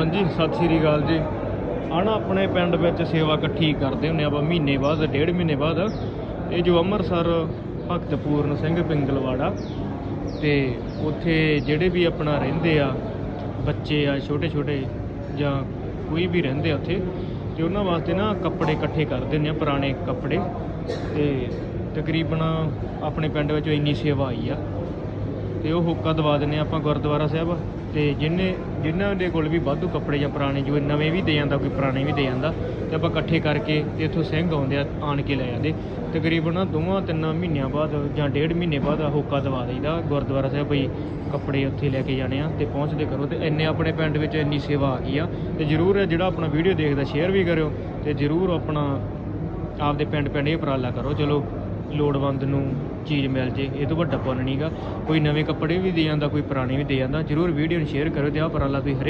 ਹਾਂਜੀ, ਸਤਿ ਸ੍ਰੀ ਅਕਾਲ ਜੀ। ਆ ਨਾ ਆਪਣੇ ਪਿੰਡ ਵਿੱਚ ਸੇਵਾ ਇਕੱਠੀ ਕਰਦੇ ਹੁੰਨੇ ਆਪਾਂ, ਮਹੀਨੇ ਬਾਅਦ, ਡੇਢ ਮਹੀਨੇ ਬਾਅਦ। ਇਹ ਜੋ ਅੰਮ੍ਰਿਤਸਰ ਭਗਤ ਪੂਰਨ ਸਿੰਘ ਪਿੰਗਲਵਾੜਾ ਤੇ ਉੱਥੇ ਜਿਹੜੇ ਵੀ ਆਪਣਾ ਰਹਿੰਦੇ ਆ, ਬੱਚੇ ਆ ਛੋਟੇ ਛੋਟੇ ਜਾਂ ਕੋਈ ਵੀ ਰਹਿੰਦੇ ਆ ਉੱਥੇ, ਤੇ ਉਹਨਾਂ ਵਾਸਤੇ ਨਾ ਕੱਪੜੇ ਇਕੱਠੇ ਕਰਦੇ ਹੁੰਦੇ ਆ, ਪੁਰਾਣੇ ਕੱਪੜੇ। ਤੇ ਤਕਰੀਬਨ ਆਪਣੇ ਪਿੰਡ ਵਿੱਚ ਇੰਨੀ ਸੇਵਾ ਆਈ ਆ। ਤੇ ਉਹ ਹੋਕਾ ਦਵਾ ਦਿੰਨੇ ਆ ਆਪਾਂ ਗੁਰਦੁਆਰਾ ਸਾਹਿਬ ਤੇ ਜਿੰਨੇ ਜਿਨ੍ਹਾਂ ਦੇ ਕੋਲ ਵੀ ਵਾਧੂ ਕੱਪੜੇ ਜਾਂ ਪੁਰਾਣੇ ਜੋ ਨਵੇਂ ਵੀ ਦੇ ਜਾਂਦਾ, ਕੋਈ ਪੁਰਾਣੇ ਵੀ ਦੇ ਜਾਂਦਾ, ਤੇ ਆਪਾਂ ਇਕੱਠੇ ਕਰਕੇ ਤੇ ਇੱਥੋਂ ਸਿੰਘ ਆਉਂਦੇ ਆ, ਆਣ ਕੇ ਲੈ ਜਾਂਦੇ ਤਕਰੀਬਨ ਦੋਵਾਂ ਤਿੰਨਾਂ ਮਹੀਨਿਆਂ ਬਾਅਦ ਜਾਂ ਡੇਢ ਮਹੀਨੇ ਬਾਅਦ ਹੋਕਾ ਦਵਾ ਦਈਦਾ, ਗੁਰਦੁਆਰਾ ਸਾਹਿਬ ਬਈ ਕੱਪੜੇ ਉੱਥੇ ਲੈ ਕੇ ਜਾਣੇ ਆ ਤੇ ਪਹੁੰਚਦੇ ਕਰੋ ਤੇ ਇੰਨੇ ਆਪਣੇ ਪਿੰਡ ਵਿੱਚ ਇੰਨੀ ਸੇਵਾ ਆ ਗਈ ਆ। ਤੇ ਜਰੂਰ ਜਿਹੜਾ ਆਪਣਾ ਵੀਡੀਓ ਦੇਖਦਾ, ਸ਼ੇਅਰ ਵੀ ਕਰਿਓ ਤੇ ਜਰੂਰ ਆਪਣਾ ਆਪਦੇ ਪਿੰਡ ਪਿੰਡ ਇਹ ਉਪਰਾਲਾ ਕਰੋ, ਚਲੋ ਲੋੜਵੰਦ ਨੂੰ ਚੀਜ਼ ਮਿਲ ਜੇ, ਇਹ ਤੋਂ ਵੱਡਾ ਪੁੰਨ ਨਹੀਂਗਾ ਕੋਈ ਨਵੇਂ ਕੱਪੜੇ ਵੀ ਦੇ ਜਾਂਦਾ, ਕੋਈ ਪੁਰਾਣੇ ਵੀ ਦੇ ਜਾਂਦਾ, ਜਰੂਰ ਵੀਡੀਓ ਨੂੰ ਸ਼ੇਅਰ ਕਰੋ ਤੇ ਆਹ ਉਪਰਾਲਾ ਤੁਸੀਂ ਹਰੇਕ